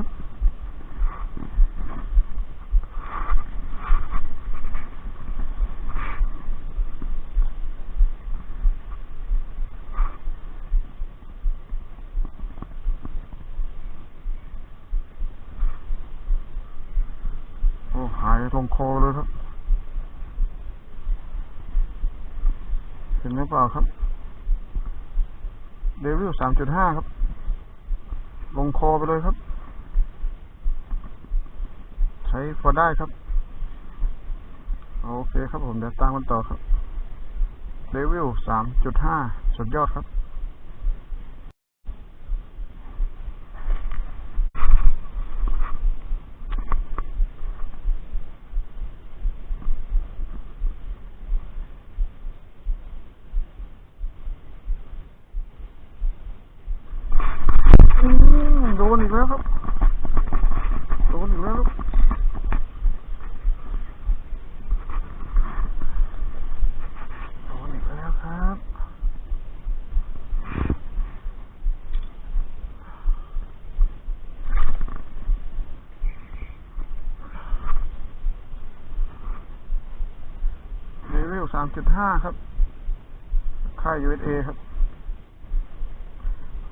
ครับ โอ้หายลงคอเลยครับ เห็นไหมเปล่าครับเดวิลสามจุดห้าครับ ลงคอไปเลยครับ ใช้พอได้ครับ โอเคครับผมเดี๋ยวตามกันต่อครับเดวิลสามจุดห้าสุดยอดครับอืมโดนอีกแล้วครับ โดนอีกแล้วครับ โดนอีกแล้วครับ เลเวลสามจุดห้าครับ ค่าย USA ครับ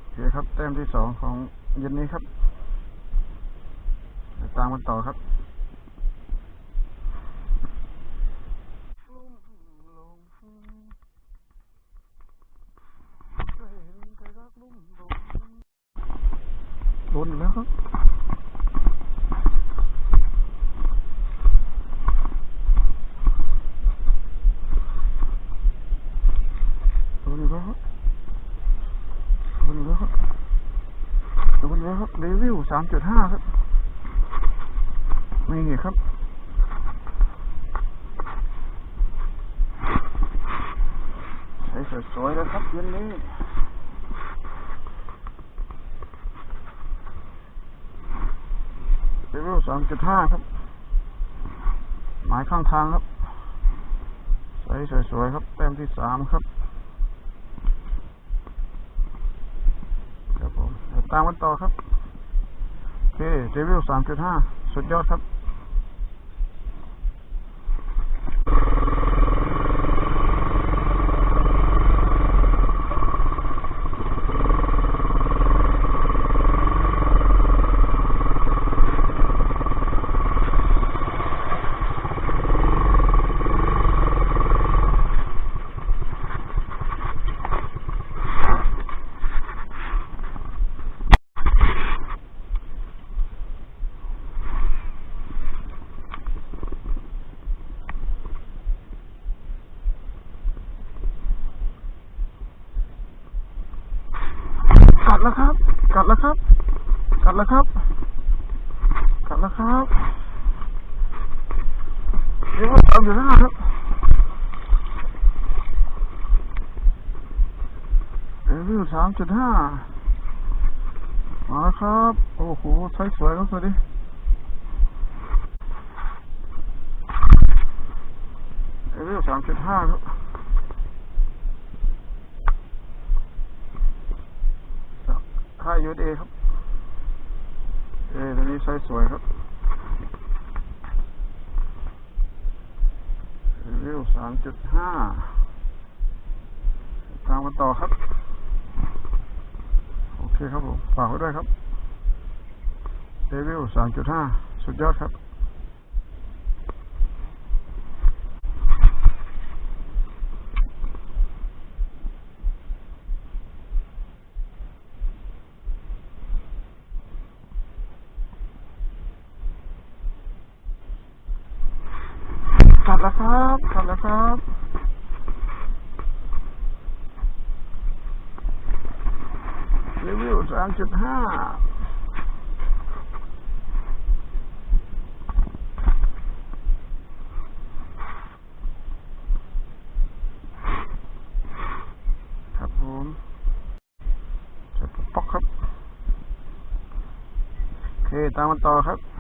โอเคครับ แต้มที่สองของเย็นนี้ครับตามกันต่อครับโดนแล้วครับโดนอีก แล้วครับโดนแล้วครับโดนอีกแล้วครับเลวิวสามจุดห้าครับนี่ครับใช้สวยๆเลยครับเย็นนี้เลวิวสามจุดห้าครับ หมายข้างทางครับใช้สวยๆครับแต้มที่สามครับ ครับผมเดี๋ยว ตามกันต่อครับโอเคเดวิลสามจุดห้าสุดยอดครับ แล้วครับ กัดแล้วครับ กัดแล้วครับเดี๋ยวสามจุดห้าครับเดวิลสามจุดห้ามาแล้วครับ โอ้โหใช้สวยครับสวัสดีเดวิลสามจุดห้าครับ ค่า ยยูเอครับ เอตัวนี้ใช้สวยครับเร็วสามจุดห้าตามกันต่อครับ โอเคครับผม ฝากไว้ด้วยครับเดวิลสามจุดห้า สุดยอดครับ กัดแล้วครับกัดแล้วครับรีวิวสามจุดห้าครับผมจัดปอกครับ โอเค ตามมันต่อครับ